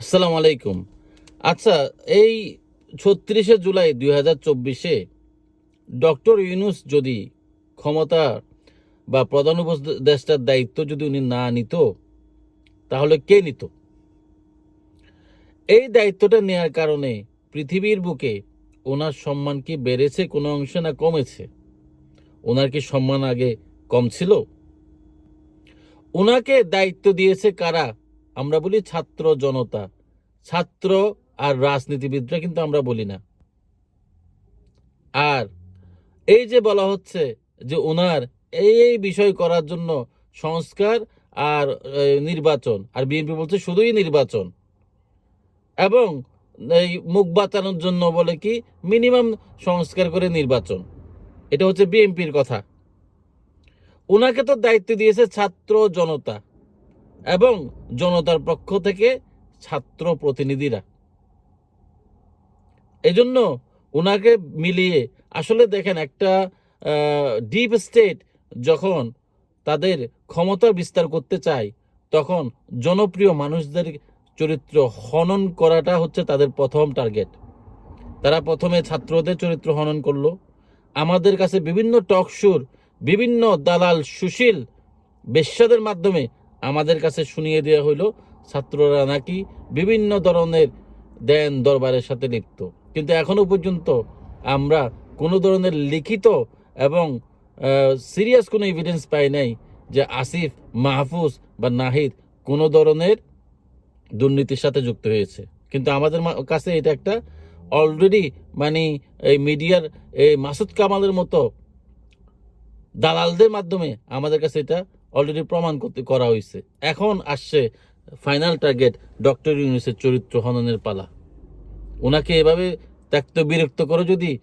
আসসালামু আলাইকুম আচ্ছা এই ছত্রিশে জুলাই দুই হাজার চব্বিশে ডক্টর ইউনুস যদি ক্ষমতা বা প্রধান উপদেষ্টার দায়িত্ব যদি উনি না নিত, তাহলে কে নিত? এই দায়িত্বটা নেওয়ার কারণে পৃথিবীর বুকে ওনার সম্মান কি বেড়েছে কোনো অংশে না কমেছে? ওনার কি সম্মান আগে কম ছিল? ওনাকে দায়িত্ব দিয়েছে কারা? আমরা বলি ছাত্র জনতা। ছাত্র আর রাজনীতিবিদরা কিন্তু আমরা বলি না। আর এই যে বলা হচ্ছে যে ওনার এই বিষয় করার জন্য সংস্কার আর নির্বাচন, আর বিএনপি বলছে শুধুই নির্বাচন। এবং এই মুখ বাঁচানোর জন্য বলে কি, মিনিমাম সংস্কার করে নির্বাচন। এটা হচ্ছে বিএনপির কথা। ওনাকে তো দায়িত্ব দিয়েছে ছাত্র জনতা। এবং জনতার পক্ষ থেকে ছাত্র প্রতিনিধিরা। এজন্য ওনাকে মিলিয়ে, আসলে দেখেন একটা ডিপ স্টেট যখন তাদের ক্ষমতা বিস্তার করতে চায়, তখন জনপ্রিয় মানুষদের চরিত্র হনন করাটা হচ্ছে তাদের প্রথম টার্গেট তারা প্রথমে ছাত্রদের চরিত্র হনন করল। আমাদের কাছে বিভিন্ন টক শুর, বিভিন্ন দালাল সুশীল, বেশ্যাদের মাধ্যমে আমাদের কাছে শুনিয়ে দেওয়া হইল, ছাত্ররা নাকি বিভিন্ন ধরনের দেন দরবারের সাথে লিপ্ত। কিন্তু এখনও পর্যন্ত আমরা কোনো ধরনের লিখিত এবং সিরিয়াস কোনো এভিডেন্স পাই নাই যে আসিফ, মাহফুজ বা নাহিদ কোনো ধরনের দুর্নীতির সাথে যুক্ত হয়েছে। কিন্তু আমাদের কাছে এটা একটা অলরেডি মানে এই মিডিয়ার, এই মাসুদ কামালের মতো দালালদের মাধ্যমে আমাদের কাছে এটা অলরেডি প্রমাণ করতে করা হয়েছে এখন আসছে ফাইনাল টার্গেট ডক্টর ইউনুসের চরিত্র হননের পালা। ওনাকে এভাবে ত্যক্ত বিরক্ত করে যদি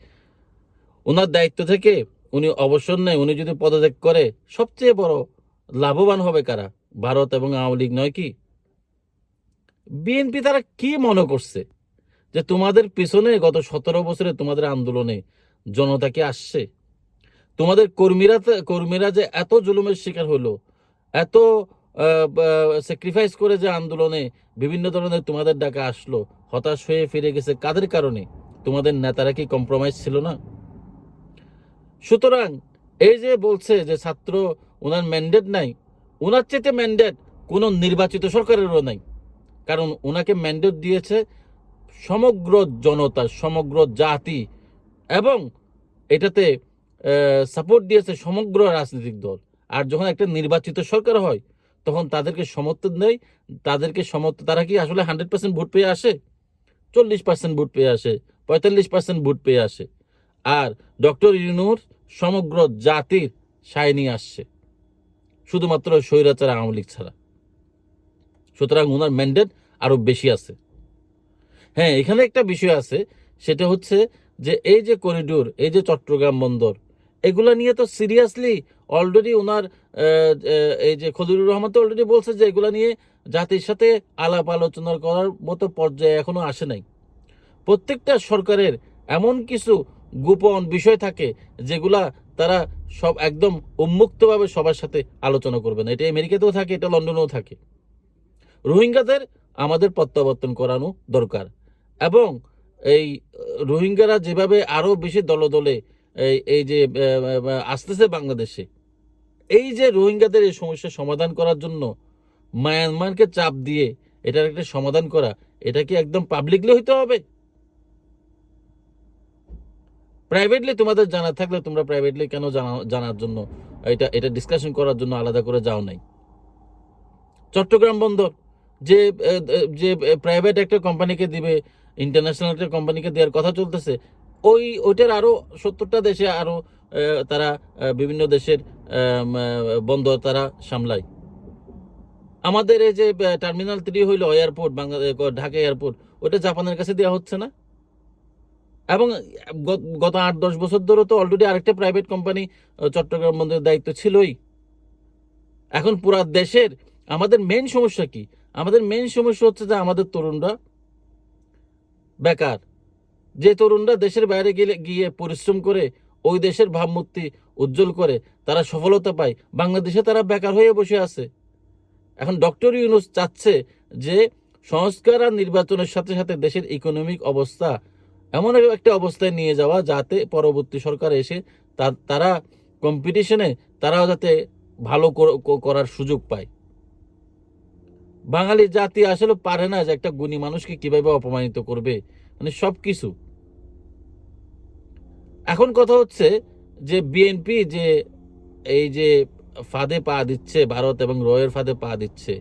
ওনার দায়িত্ব থেকে উনি অবসর নেয়, উনি যদি পদত্যাগ করে, সবচেয়ে বড় লাভবান হবে কারা? ভারত এবং আওয়ামী লীগ নয় কি? বিএনপি তারা কি মনে করছে? যে তোমাদের পিছনে গত সতেরো বছরে তোমাদের আন্দোলনে জনতা কি আসছে? তোমাদের কর্মীরা কর্মীরা যে এত জুলুমের শিকার হলো, এত স্যাক্রিফাইস করে যে আন্দোলনে বিভিন্ন ধরনের তোমাদের ডাকা আসলো, হতাশ হয়ে ফিরে গেছে, কাদের কারণে? তোমাদের নেতারা কি কম্প্রোমাইজ ছিল না? সুতরাং এই যে বলছে যে ছাত্র ওনার ম্যান্ডেট নাই ওনার চেয়ে ম্যান্ডেট কোনো নির্বাচিত সরকারেরও নাই। কারণ ওনাকে ম্যান্ডেট দিয়েছে সমগ্র জনতা, সমগ্র জাতি, এবং এটাতে সাপোর্ট দিয়েছে সমগ্র রাজনৈতিক দল। আর যখন একটা নির্বাচিত সরকার হয়, তখন তাদেরকে সমর্থন দেয়। তাদেরকে সমর্থন তারা কি আসলে হান্ড্রেড পার্সেন্ট ভোট পেয়ে আসে? চল্লিশ পার্সেন্ট ভোট পেয়ে আসে, পঁয়তাল্লিশ পার্সেন্ট ভোট পেয়ে আসে। আর ডক্টর ইউনুর সমগ্র জাতির সায় নিয়ে আসছে, শুধুমাত্র স্বৈরাচার আওয়ামী লীগ ছাড়া। সুতরাং ওনার ম্যান্ডেট আরও বেশি আছে। হ্যাঁ এখানে একটা বিষয় আছে, সেটা হচ্ছে যে এই যে করিডোর এই যে চট্টগ্রাম বন্দর এগুলা নিয়ে তো সিরিয়াসলি অলরেডি ওনার এই যে খদিরুর রহমান তো অলরেডি বলছে যে এগুলা নিয়ে জাতির সাথে আলাপ আলোচনা করার মতো পর্যায়ে এখনও আসে নাই। প্রত্যেকটা সরকারের এমন কিছু গোপন বিষয় থাকে যেগুলা তারা সব একদম উন্মুক্তভাবে সবার সাথে আলোচনা করবে না। এটা আমেরিকাতেও থাকে, এটা লন্ডনেও থাকে। রোহিঙ্গাদের আমাদের প্রত্যাবর্তন করানো দরকার এবং এই রোহিঙ্গারা যেভাবে আরও বেশি দলে দলে এই এই যে আসতেছে বাংলাদেশে। এই যে রোহিঙ্গাদের এই সমস্যার সমাধান করার জন্য মায়ানমারকে চাপ দিয়ে এটার একটা সমাধান করা, এটা কি একদম পাবলিকলি হইতে হবে? প্রাইভেটলি তোমাদের জানা থাকলে তোমরা প্রাইভেটলি কেন জানা, জানার জন্য, এটা এটা ডিসকাশন করার জন্য আলাদা করে যাও নাই। চট্টগ্রাম বন্দর, যে যে প্রাইভেট একটা কোম্পানিকে দিবে ইন্টারন্যাশনাল একটা কোম্পানিকে দেওয়ার কথা চলতেছে ওই ওইটার আরও সত্তরটা দেশে আরও আহ, তারা বিভিন্ন দেশের বন্দর তারা সামলায়। আমাদের এই যে টার্মিনাল থ্রি হইল এয়ারপোর্ট বাংলাদেশ ঢাকা এয়ারপোর্ট ওটা জাপানের কাছে দেওয়া হচ্ছে না? এবং গত আট দশ বছর ধরে তো অলরেডি আরেকটা প্রাইভেট কোম্পানি চট্টগ্রাম বন্দরের দায়িত্ব ছিলই। এখন পুরা দেশের আমাদের মেন সমস্যা কি? আমাদের মেন সমস্যা হচ্ছে যে আমাদের তরুণরা বেকার। যে তরুণরা দেশের বাইরে গেলে গিয়ে পরিশ্রম করে, ওই দেশের ভাবমূর্তি উজ্জ্বল করে, তারা সফলতা পায়। বাংলাদেশে তারা বেকার হয়ে বসে আছে। এখন ডক্টর ইউনুস চাচ্ছে যে সংস্কার আর নির্বাচনের সাথে সাথে দেশের ইকোনমিক অবস্থা এমন একটা অবস্থায় নিয়ে যাওয়া, যাতে পরবর্তী সরকার এসে তারা কম্পিটিশনে তারাও যাতে ভালো কর- করার সুযোগ পায়। বাঙালি জাতি আসলে পারে না যে একটা গুণী মানুষকে কীভাবে অপমানিত করবে। মানে সব কিছু এখন কথা হচ্ছে যে বিএনপি যে এই যে ফাঁদে পা দিচ্ছে, ভারত এবং রয়ের ফাঁদে পা দিচ্ছে,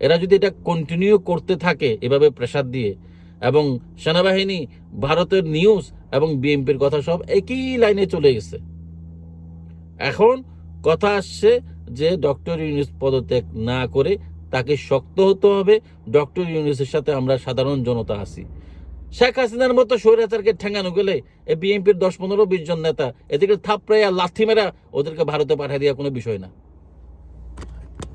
এরা যদি এটা কন্টিনিউ করতে থাকে এভাবে প্রেসার দিয়ে, এবং সেনাবাহিনী, ভারতের নিউজ এবং বিএনপির কথা সব একই লাইনে চলে গেছে। এখন কথা আসছে যে ডক্টর ইউনুস পদত্যাগ না করে তাকে শক্ত হতে হবে। ডক্টর ইউনুসের সাথে আমরা সাধারণ জনতা আছি। শেখ হাসিনার মতো স্বৈরাচারকে ঠেঙানো গেলে এই বিএনপির দশ পনেরো, বিশ জন নেতা এদেরকে থাপড়াইয়া লাথি মেরা ওদেরকে ভারতে পাঠিয়ে দেওয়া কোনো বিষয় না।